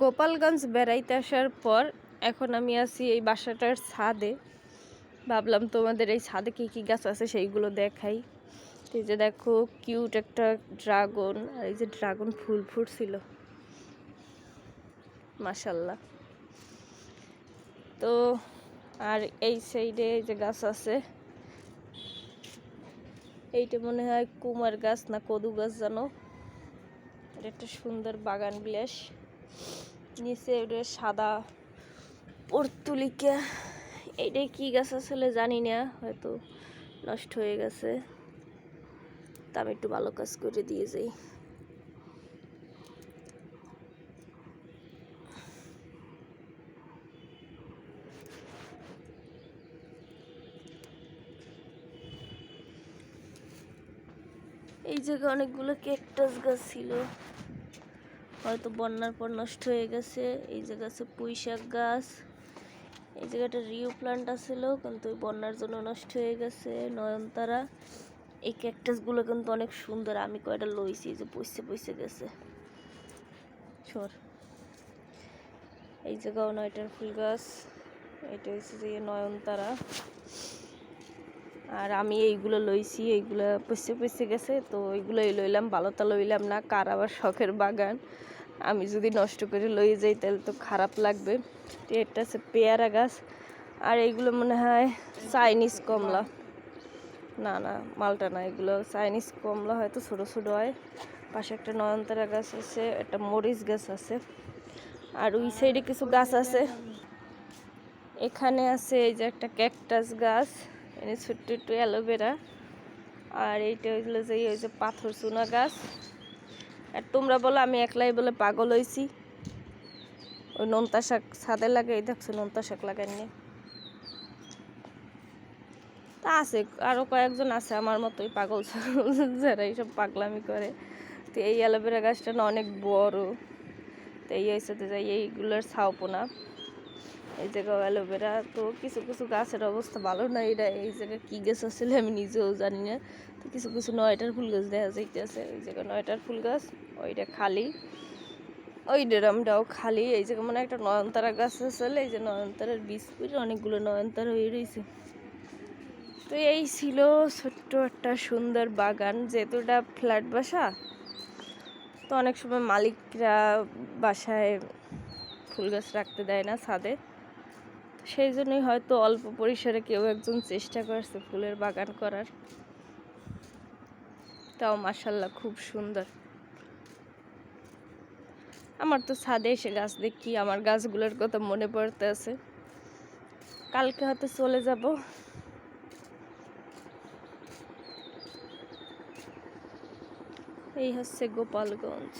গোপালগঞ্জ বেড়াইতে আসার পর এখন আমি আছি এই বাসাটার ছাদে। ভাবলাম তোমাদের এই ছাদে কী কী গাছ আছে সেইগুলো দেখাই। এই যে দেখো, কিউট একটা ড্রাগন, আর এই যে ড্রাগন ফুল ফুটছিল। মাসাল্লাহ তো, আর এই সাইডে যে গাছ আছে, এইটা মনে হয় কুমার গাছ না কদু গাছ জানো? এটা একটা সুন্দর বাগান বিলাস। নিচে ওটা সাদা পর্তুলিকা এইটাই কি গাছ আসলে জানি না, হয়তো নষ্ট হয়ে গেছে। তা আমি একটু ভালো কাজ করে দিয়ে যাই। এই জায়গায় অনেকগুলো ক্যাকটাস গাছ ছিল। হয়তো বন্যার পর নষ্ট হয়ে গেছে। এই জায়গা আছে পুঁই শাক গাছ। এই জায়গাটা রিও প্লান্ট আছিল, কিন্তু বন্যার জন্য নষ্ট হয়ে গেছে, নয়নতারা। এই ক্যাকটাসগুলো কিন্তু অনেক সুন্দর। আমি কয়টা লইছি যে পয়সে পয়সে গেছে। সর। এই জায়গাও নয়টার ফুল গাছ। এটা হচ্ছে যে নয়নতারা। আর আমি এইগুলো লইছি, এইগুলো পয়সে পয়সে গেছে, তো এইগুলোই লইলাম ভালোটা লইলাম না, কার আবার শখের বাগান। আমি যদি নষ্ট করে লই যাই, তাহলে তো খারাপ লাগবে। তো এটা হচ্ছে পেয়ারা গাছ, আর এইগুলো মনে হয় চাইনিজ কমলা। না না, মালটা না, এগুলো চাইনিজ কমলা হয়তো ছোটো ছোটো হয়। পাশে একটা নয়নতারা গাছ আছে, একটা মরিচ গাছ আছে, আর ওই সাইডে কিছু গাছ আছে। এখানে আছে এই যে একটা ক্যাকটাস গাছ। এনে ছোট্ট একটু অ্যালোভেরা। আর এইটা হইল যে ওই যে পাথর চুনা গাছ। আর তোমরা বলো, আমি একলাই বলে পাগল হয়েছি ওই নোনতা শাক ছাদে লাগে এই দেখছ নোনতা শাক লাগাইনি। তা আছে আরও কয়েকজন আছে আমার মতোই পাগল যারা এইসব পাগলামি করে। তো এই অ্যালোভেরা গাছটা না অনেক বড়। তো এই হয়েছে যাই এইগুলোর ছাউপোনা। এই জায়গায় অ্যালোভেরা, তো কিছু কিছু গাছের অবস্থা ভালো না এটা এই জায়গায় কী গাছ আসলে আমি নিজেও জানি না। তো কিছু কিছু নয়টার ফুল গাছ দেখা যাইতেছে, এই জায়গায় নয়টার ফুল গাছ, ওইটা খালি। ওই ড্রামটাও খালি, এই জায়গায় মানে একটা নয়নতারা গাছ আসলে এই যে নয়নতারার বীজ পুরে অনেকগুলো নয়নতারা হয়ে রয়েছে তো এই ছিল ছোট্ট একটা সুন্দর বাগান যেহেতু এটা ফ্ল্যাট বাসা, তো অনেক সময় মালিকরা বাসায় ফুল গাছ রাখতে দেয় না ছাদে। সেই জন্যই হয়তো অল্প পরিসরে কেউ একজন চেষ্টা করছে ফুলের বাগান করার। তাও মাসাল্লাহ খুব সুন্দর। আমার তো ছাদে এসে গাছ দেখি, আমার গাছগুলোর কথা মনে পড়তে আছে। কালকে হয়তো চলে যাব। এই হচ্ছে গোপালগঞ্জ।